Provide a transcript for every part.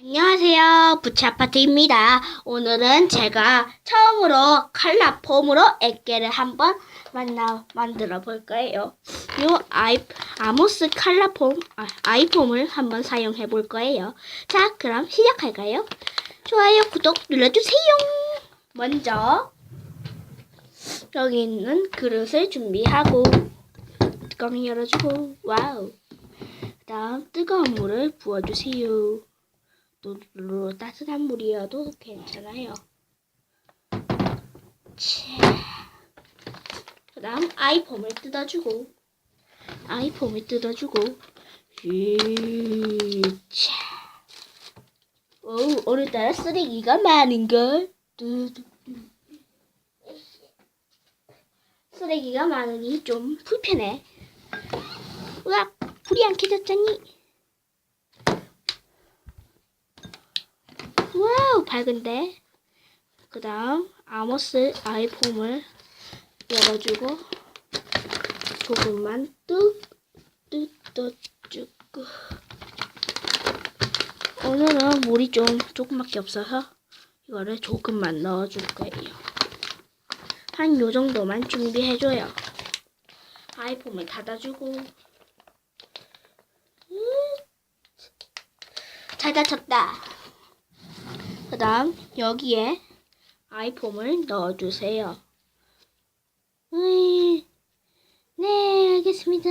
안녕하세요. 부채아파트입니다. 오늘은 제가 처음으로 칼라폼으로 액계를 한번 만나, 만들어 볼 거예요. 요 아이, 아모스 칼라폼, 아, 아이폼을 한번 사용해 볼 거예요. 자, 그럼 시작할까요? 좋아요, 구독 눌러주세요. 먼저, 여기 있는 그릇을 준비하고, 뚜껑을 열어주고, 와우. 그 다음 뜨거운 물을 부어주세요. 또 따뜻한 물이어도 괜찮아요. 그 다음 아이폼을 뜯어주고 아이폼을 뜯어주고 차. 오, 오늘따라 쓰레기가 많은걸. 쓰레기가 많으니 좀 불편해 으악 불이 안 켜졌잖니 와우 밝은데. 그 다음 아모스 아이폼을 열어주고 조금만 뚝 뜯어주고 오늘은 물이 좀 조금밖에 없어서 이거를 조금만 넣어줄 거예요. 한 요 정도만 준비해줘요. 아이폼을 닫아주고. 음, 잘 닫혔다 그 다음 여기에 아이폼을 넣어주세요. 네, 알겠습니다.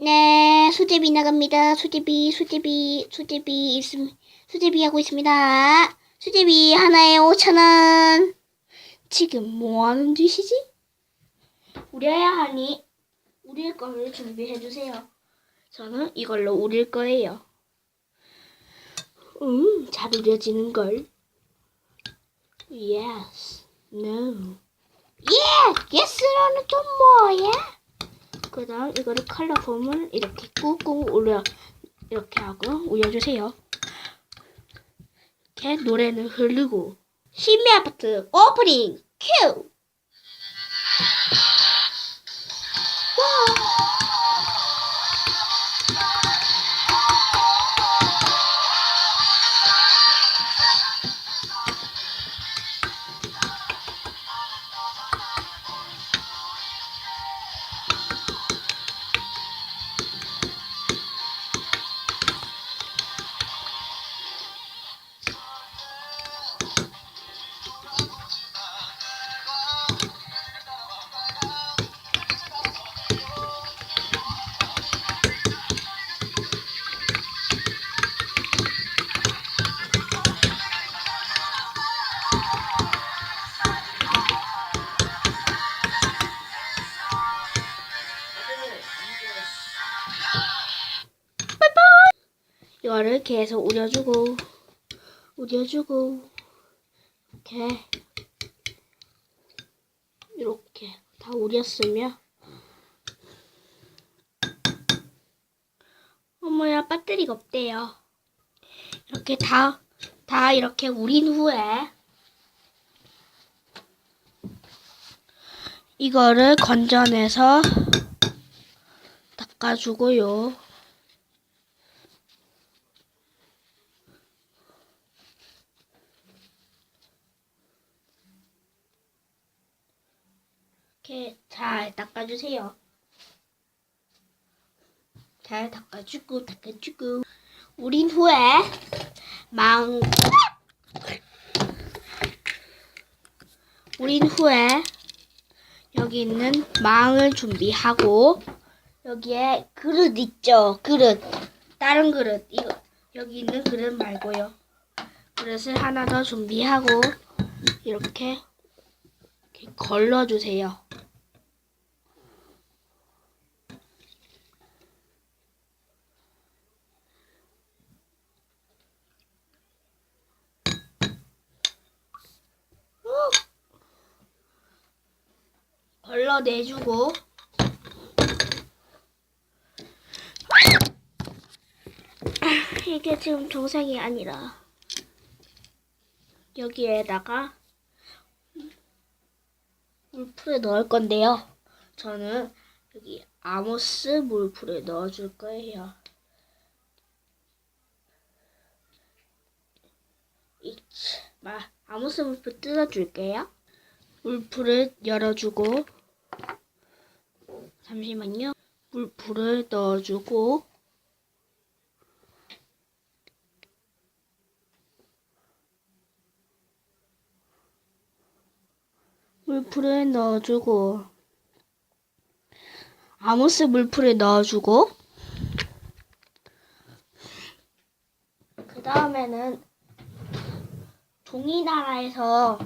네, 수제비 나갑니다. 수제비, 수제비, 수제비 있음, 수제비 하고 있습니다. 수제비 하나에 5,000원. 지금 뭐 하는 짓이지? 우려야 하니 우릴 거를 준비해 주세요. 저는 이걸로 우릴 거예요. 음, 잘 우려지는 걸. Yes, no. Yeah, yes로는 또 뭐야? 그 다음 이거를 컬러 폼을 이렇게 꾹꾹 울려 이렇게 하고 울려주세요. 이렇게 노래는 흐르고 신비 아파트 오프닝 큐. 이거를 계속 우려주고 우려주고 이렇게. 이렇게. 다 우렸으면 어머야 배터리가 없대요. 이렇게 다다 이렇게 우린 후에 이거를 건져내서 닦아주고요. 이렇게 잘 닦아주세요. 잘 닦아주고 닦아주고 우린 후에 망 우린 후에 여기 있는 망을 준비하고 여기에 그릇 있죠 그릇 다른 그릇 이거 여기 있는 그릇 말고요 그릇을 하나 더 준비하고 이렇게 이렇게 걸러주세요. 걸러내주고 이게 지금 정상이 아니라 여기에다가 물풀에 넣을 건데요. 저는 여기 아모스 물풀을 넣어줄 거예요. 이, 마, 아모스 물풀 뜯어줄게요. 물풀을 열어주고 잠시만요. 물풀을 넣어주고. 물풀을 넣어주고. 아모스 물풀을 넣어주고. 그 다음에는 종이 나라에서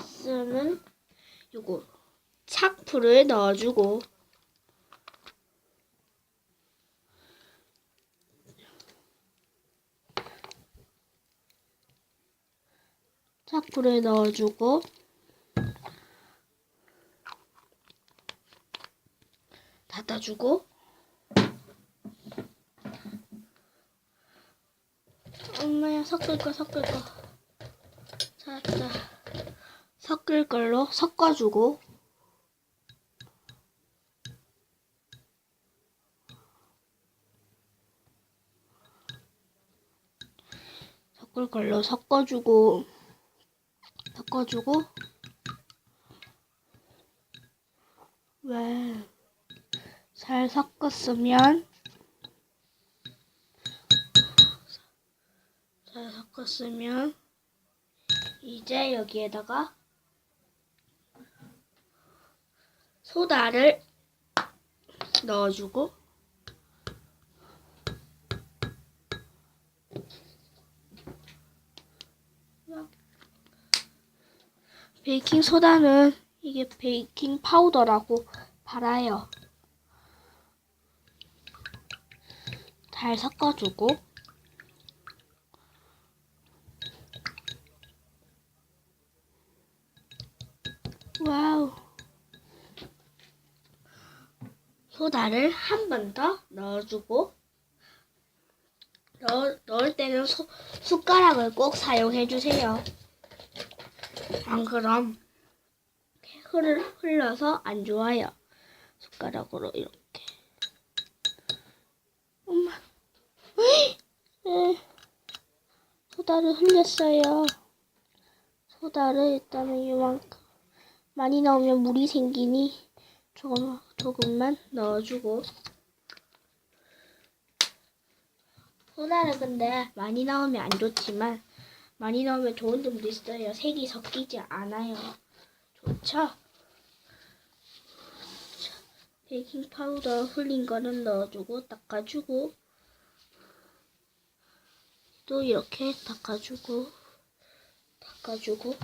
쓰는 요거 착풀을 넣어주고. 착풀을 넣어주고. 닫아주고. 엄마야 섞을 거 섞을 거 자자 섞을 걸로 섞어주고. 섞을 걸로 섞어주고 섞어주고. 왜 잘 섞었으면? 잘 섞었으면 이제 여기에다가 소다를 넣어주고 베이킹 소다는 이게 베이킹 파우더라고 팔아요. 잘 섞어주고 와우 소다를 한 번 더 넣어주고 넣, 넣을 때는 소, 숟가락을 꼭 사용해 주세요. 안 그럼 흘, 흘러서 안 좋아요. 숟가락으로 이렇게. 엄마. 에, 소다를 흘렸어요. 소다를 일단은 이만큼 많이 넣으면 물이 생기니 조금 조금만 넣어주고 소다를 근데 많이 넣으면 안 좋지만 많이 넣으면 좋은 점도 있어요. 색이 섞이지 않아요. 좋죠? 베이킹 파우더 흘린 거는 넣어주고 닦아주고 또 이렇게 닦아주고 닦아주고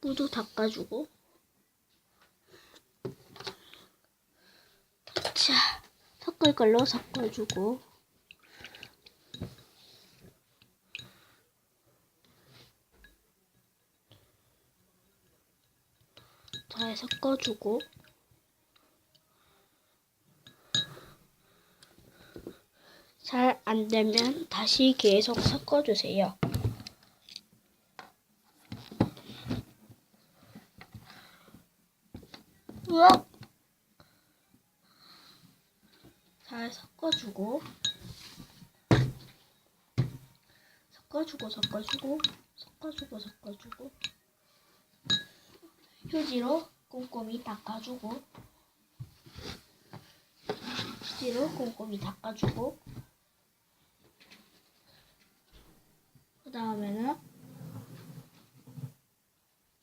무도 닦아주고 자 섞을 걸로 섞어주고 잘 섞어주고 잘 안되면 다시 계속 섞어주세요. 으악! 잘 섞어주고 섞어주고 섞어주고 섞어주고 섞어주고 휴지로 꼼꼼히 닦아주고 휴지로 꼼꼼히 닦아주고 그 다음에는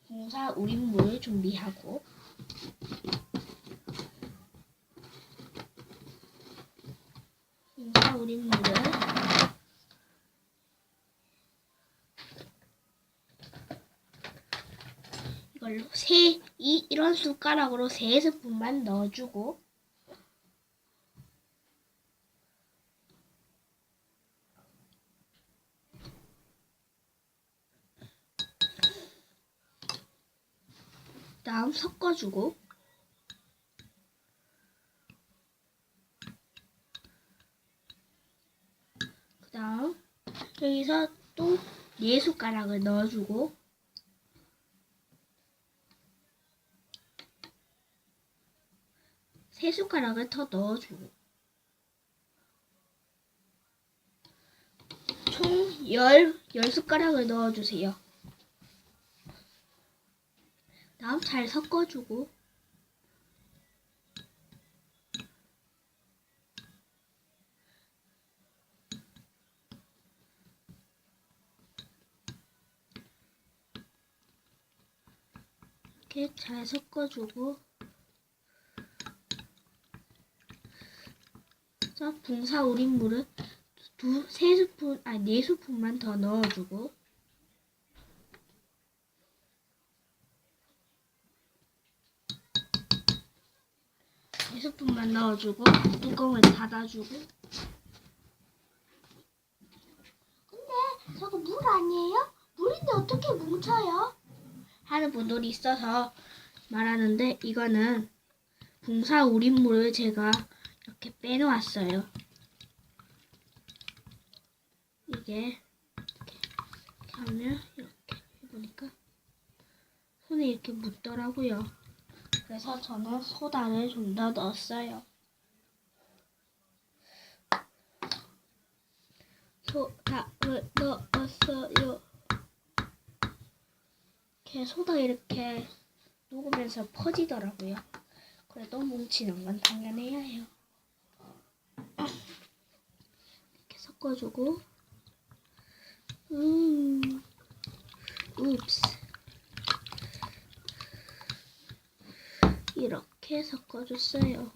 공사 우린물을 준비하고 공사 우린 물을 이걸로 세, 이, 이런 숟가락으로 세 스푼만 넣어주고. 다음 섞어주고 그 다음 여기서 또 네 숟가락을 넣어주고 세 숟가락을 더 넣어주고 총 열, 열 숟가락을 넣어주세요. 다음 잘 섞어주고 이렇게 잘 섞어주고 자 붕사 우린 물을 두세 스푼 아니 네 스푼만 더 넣어주고 네 스푼만 넣어주고 뚜껑을 닫아주고 근데 저거 물 아니에요? 물인데 어떻게 뭉쳐요? 하는 분들이 있어서 말하는데 이거는 붕사 우린물을 제가 이렇게 빼놓았어요. 이게 이렇게 하면 이렇게 해보니까 손에 이렇게 묻더라고요. 그래서 저는 소다를 좀 더 넣었어요. 소다를 넣었어요. 소다 이렇게 녹으면서 퍼지더라고요. 그래도 뭉치는 건 당연해야 해요. 이렇게 섞어주고, 음, 읍스. 이렇게 섞어줬어요.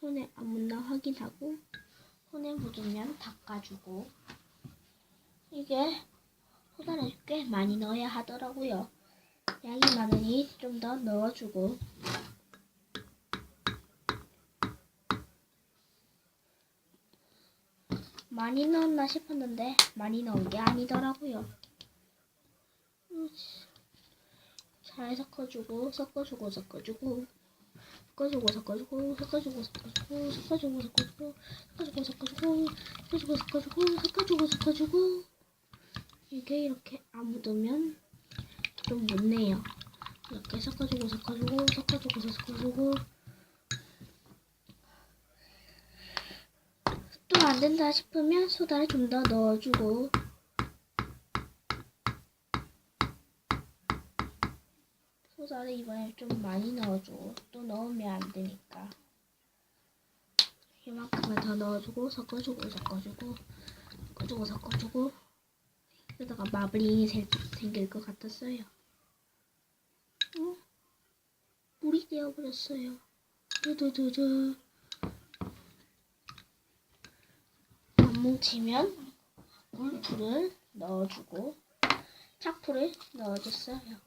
손에 안 묻나 확인하고, 손에 묻으면 닦아주고, 이게 소다를 꽤 많이 넣어야 하더라고요. 양이 많으니 좀 더 넣어주고 많이 넣었나 싶었는데 많이 넣은 게 아니더라고요. 잘 섞어주고 섞어주고 섞어주고 섞어주고 섞어주고 섞어주고 섞어주고 섞어주고 섞어주고 섞어주고 섞어주고 섞어주고 섞어주고 섞어주고 섞어주고 이게 이렇게 안 묻으면 좀 묻네요. 이렇게 섞어주고 섞어주고 섞어주고 섞어주고 또 안 된다 싶으면 소다를 좀 더 넣어주고 소다를 이번에 좀 많이 넣어줘. 또 넣으면 안 되니까. 이만큼을 더 넣어주고 섞어주고 섞어주고 섞어주고 섞어주고 이러다가 마블링이 생- 생길 것 같았어요. 어? 물이 되어버렸어요. 두두두두. 안 뭉치면 물풀을 넣어주고 착풀을 넣어줬어요.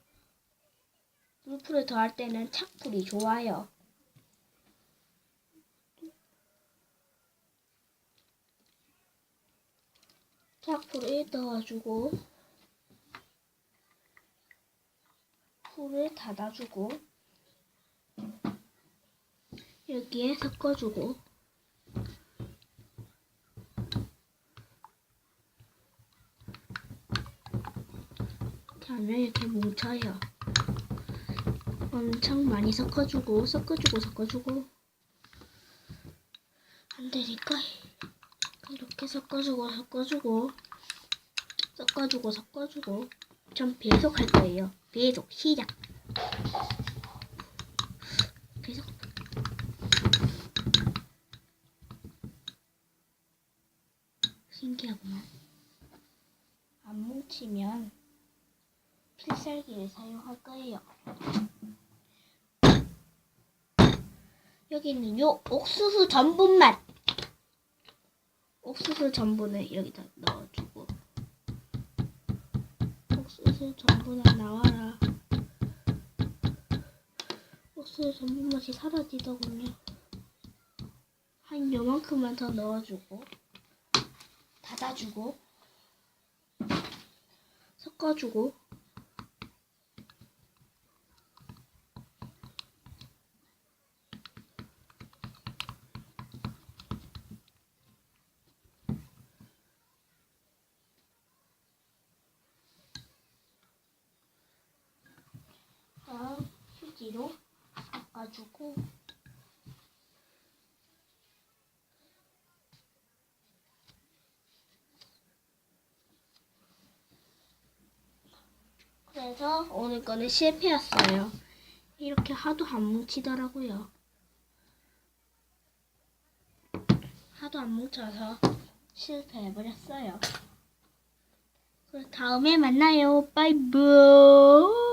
물풀을 더할 때는 착풀이 좋아요. 착풀을 넣어주고 풀을 닫아주고 여기에 섞어주고 하면 이렇게 뭉쳐요. 엄청 많이 섞어주고 섞어주고 섞어주고 안 되니까 이렇게 섞어주고 섞어주고 섞어주고 섞어주고 전 계속 할 거예요. 계속 시작. 계속. 신기하구만. 안 뭉치면 필살기를 사용할 거예요. 여기는 요 옥수수 전분 맛. 옥수수 전분을 여기다 넣어주고 옥수수 전분아 나와라 옥수수 전분 맛이 사라지더군요 한 요만큼만 더 넣어주고 닫아주고 섞어주고. 휴지로 닦아주고 그래서 오늘 거는 실패였어요. 이렇게 하도 안 뭉치더라고요. 하도 안 뭉쳐서 실패해버렸어요. 다음에 만나요. 바이바이.